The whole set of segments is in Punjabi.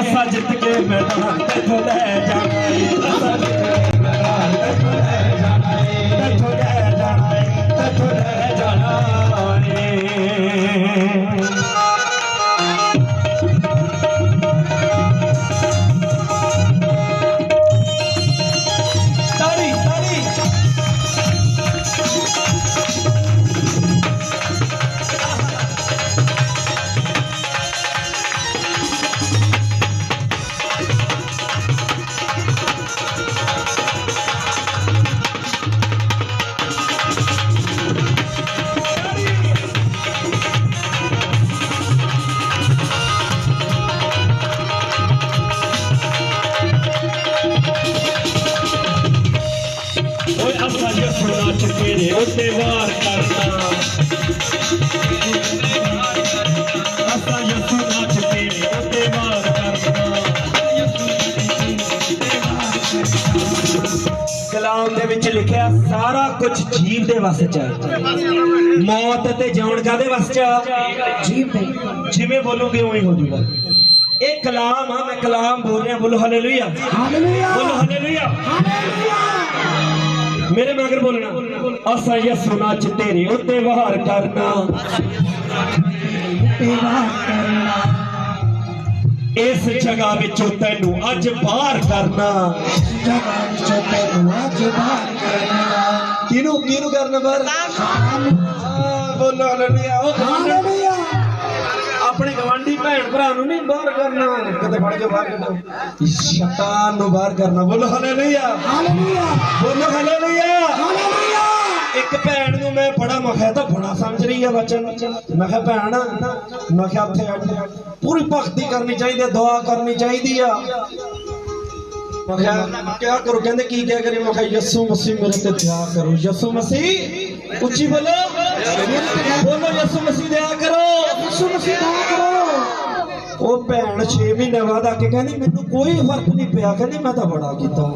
असा जित के मैदान ते ले जाए ਤੇਰੇ ਉੱਤੇ ਵਾਰ ਕਰਨਾ ਅਸਾਂ ਜਸਨਾ ਚ ਤੇਰੇ ਉੱਤੇ ਵਾਰ ਕਰਨਾ ਕਲਾਮ ਦੇ ਵਿੱਚ ਲਿਖਿਆ ਸਾਰਾ ਕੁਝ ਜੀਵ ਦੇ ਵੱਸ ਚ ਹੈ। ਮੌਤ ਤੇ ਜਿਉਣ ਕਾਦੇ ਵੱਸ ਚ? ਜੀਵ ਦੇ ਜਿਵੇਂ ਬੋਲੋਗੇ ਉਵੇਂ ਹੀ ਜਾਊਗਾ। ਇਹ ਕਲਾਮ ਆ ਮੈਂ ਕਲਾਮ ਬੋਲ ਰਿਹਾ ਬੋਲੋ ਹਾਲੇਲੂਇਆ ਹਾਲੇਲੂਇਆ ਬੋਲੋ ਹਾਲੇਲੂਇਆ ਹਾਲੇਲੂਇਆ ਮੇਰੇ ਮਗਰ ਬੋਲਣਾ। ਅਸਾਂ ਯਸੂ ਚ ਤੇਰੇ ਉੱਤੇ ਵਾਰ ਕਰਨਾ। ਤੇਰਾ ਕਰਨਾ ਇਸ ਜਗ੍ਹਾ ਵਿੱਚੋਂ ਤੈਨੂੰ ਅੱਜ ਬਾਹਰ ਕਰਨਾ। ਜਗ੍ਹਾ ਵਿੱਚੋਂ ਤੈਨੂੰ ਅੱਜ ਬਾਹਰ ਕਰਨਾ ਕਿਹਨੂੰ ਕਿਹਨੂੰ ਕਰਨਾ ਬਾਹਰ? ਬੋਲੋ ਹਾਲੇਲੂਇਆ। ਉਹ ਹਾਲੇਲੂਇਆ। ਆਪਣੇ ਗਵਾਂਢੀ ਭੈਣ ਭਰਾ ਨੂੰ ਨਹੀਂ ਬਾਹਰ ਕਰਨਾ। ਕਦੇ ਫੜ ਕੇ ਬਾਹਰ ਕੱਢੋ। ਸ਼ੈਤਾਨ ਨੂੰ ਬਾਹਰ ਕਰਨਾ। ਬੋਲੋ ਹਾਲੇਲੂਇਆ ਹਾਲੇਲੂਇਆ ਬੋਲੋ ਹਾਲੇਲੂਇਆ ਹਾਲੇਲੂਇਆ ਇੱਕ ਭੈਣ ਨੂੰ ਮੈਂ ਬੜਾ ਮਖਿਆ ਤਾਂ ਬੜਾ ਸਮਝ ਰਹੀ ਆ ਬਚਨ। ਮੈਂ ਕਿਹਾ ਭੈਣ ਮੈਂ ਕਿਹਾ ਉੱਥੇ ਆ ਪੂਰੀ ਭਗਤੀ ਕਰਨੀ ਚਾਹੀਦੀ ਆ ਦੁਆ ਕਰਨੀ ਚਾਹੀਦੀ ਆ। ਮੈਂ ਕਿਹਾ ਕਿਆ ਕਰੋ? ਕਹਿੰਦੇ ਕੀ ਕਿਆ ਕਰੀ ਮੈਂ ਕਿਹਾ ਯਿਸੂ ਮਸੀਹ ਮੇਰੇ ਤੇ ਦਇਆ ਕਰੋ। ਯਿਸੂ ਮਸੀਹ? ਉੱਚੀ ਬੋਲੋ। ਬੋਲੋ ਯਿਸੂ ਮਸੀਹ ਦਇਆ ਕਰੋ ਯਿਸੂ ਮਸੀਹ ਦਾ ਕਰੋ ਉਹ ਭੈਣ 6 ਮਹੀਨੇ ਬਾਅਦ ਆ ਕੇ ਕਹਿੰਦੀ ਮੈਨੂੰ ਕੋਈ ਫ਼ਰਕ ਨਹੀਂ ਪਿਆ। ਕਹਿੰਦੀ ਮੈਂ ਤਾਂ ਬੜਾ ਕੀਤਾ।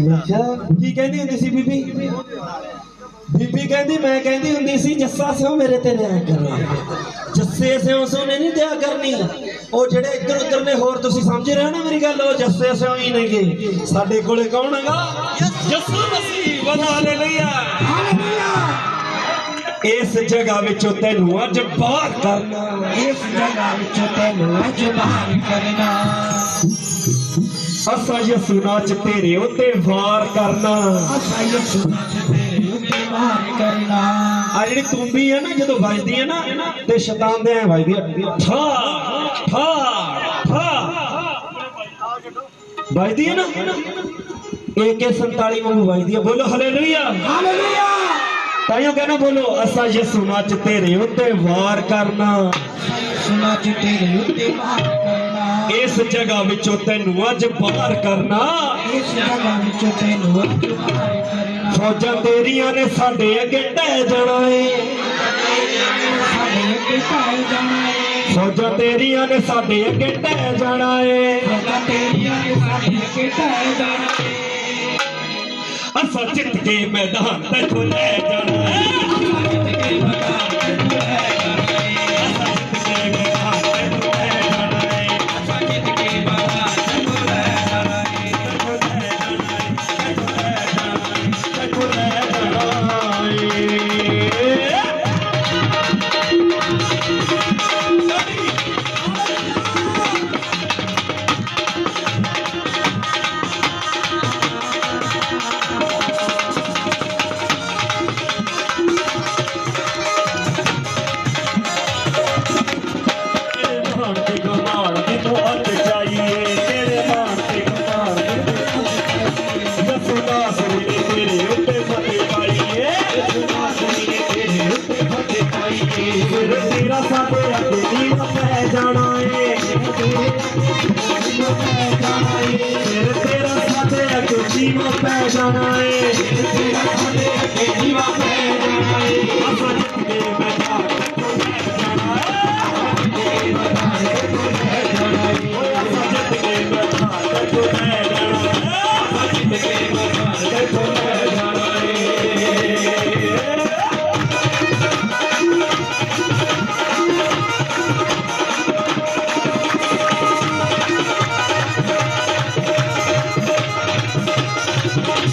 ਮੈਂ ਕਿਹਾ ਕੀ ਕਹਿੰਦੀ ਹੁੰਦੀ ਸੀ ਬੀਬੀ? ਬੀਬੀ ਕਹਿੰਦੀ ਮੈਂ ਕਹਿੰਦੀ ਹੁੰਦੀ ਸੀ ਜੱਸਾ ਸਿਓ ਮੇਰੇ ਤੇ ਨਿਆਂ ਕਰਨਾ। ਜੱਸੇ ਸਿਓ ਸੋਨੇ ਨਹੀਂ ਦਿਆ ਕਰਨੀ। ਉਹ ਜਿਹੜੇ ਇੱਧਰ ਉੱਧਰ ਨੇ ਹੋਰ ਤੁਸੀਂ ਸਮਝ ਰਹੇ ਹੋ ਨਾ ਮੇਰੀ ਗੱਲ? ਉਹ ਜੱਸੇ ਸਿਓ ਹੀ ਨੇਗੇ। ਸਾਡੇ ਕੋਲੇ ਕੌਣ ਹੈਗਾ? ਯਿਸੂ ਮਸੀਹ। ਬਣਾ ਲੈ ਲਿਆ ਹਾਲੇਲੂਇਆ ਇਸ ਜਗ੍ਹਾ ਵਿੱਚੋਂ ਤੈਨੂੰ ਅੱਜ ਬਾਹਰ ਕਰਨਾ। ਇਸ ਜਗ੍ਹਾ ਵਿੱਚੋਂ ਤੈਨੂੰ ਅੱਜ ਬਾਹਰ ਕਰਨਾ। ਅਸਾਂ ਯਿਸੂ ਨਾਚ ਤੇਰੇ ਉੱਤੇ ਵਾਰ ਕਰਨਾ। ਅਸਾਂ ਯਿਸੂ ਨਾਲ ਤੇਰੇ ਉੱਤੇ ਬਾਹਰ ਕਰਨਾ। ਆ ਜਿਹੜੀ ਤੁੰਬੀ ਹੈ ਨਾ ਜਦੋਂ ਵੱਜਦੀ ਹੈ ਨਾ ਤੇ ਸ਼ੈਤਾਨ ਦੇ ਐ ਵੱਜਦੀ ਹੈ ਠਾ ਠਾ ਠਾ। ਵੱਜਦੀ ਹੈ ਨਾ। AK 47 ਵਾਂਗੂ ਵੱਜਦੀ ਹੈ ਬੋਲੋ ਹਾਲੇਲੂਇਆ ਹਾਲੇਲੂਇਆ ਤਾਈਓ ਕਹਿੰਦਾ ਬੋਲੋ ਅਸਾਂ ਯਿਸੂ ਨਾਚ ਤੇਰੇ ਉੱਤੇ ਵਾਰ ਕਰਨਾ। ਸੁਣਾ ਚ ਤੇਰੇ ਉੱਤੇ ਬਾਹਰ ਕਰਨਾ। ਇਸ ਜਗ੍ਹਾ ਵਿੱਚੋਂ ਤੈਨੂੰ ਅੱਜ ਬਾਹਰ ਕਰਨਾ। ਇਸ ਜਗ੍ਹਾ ਵਿੱਚੋਂ ਤੈਨੂੰ ਅੱਜ ਬਾਹਰ ਕਰਨਾ। ਫੌਜਾਂ ਤੇਰੀਆਂ ਨੇ ਸਾਡੇ ਅੱਗੇ ਢਹਿ ਜਾਣਾ ਏ। ਫੌਜਾਂ ਤੇਰੀਆਂ ਨੇ ਸਾਡੇ ਅੱਗੇ ਢਹਿ ਜਾਣਾ ਏ। ਫੌਜਾਂ ਤੇਰੀਆਂ ਨੇ ਸਾਡੇ ਅੱਗੇ ਢਾਈ ਜਾਣਾ ਏ। ਅਸਾਂ ਜਿੱਤ ਕੇ ਮੈਦਾਨ ਤੈਥੋਂ ਲੈ ਜਾਣਾ। ਪੈ ਜਾਣਾ ਏ ਤੇਰਾ ਸਾਡੇ ਅੱਗੇ ਨੀਵਾ ਪੈ ਜਾਣਾ ਏ ਅਸਾਂ ਜਿੱਤ ਕੇ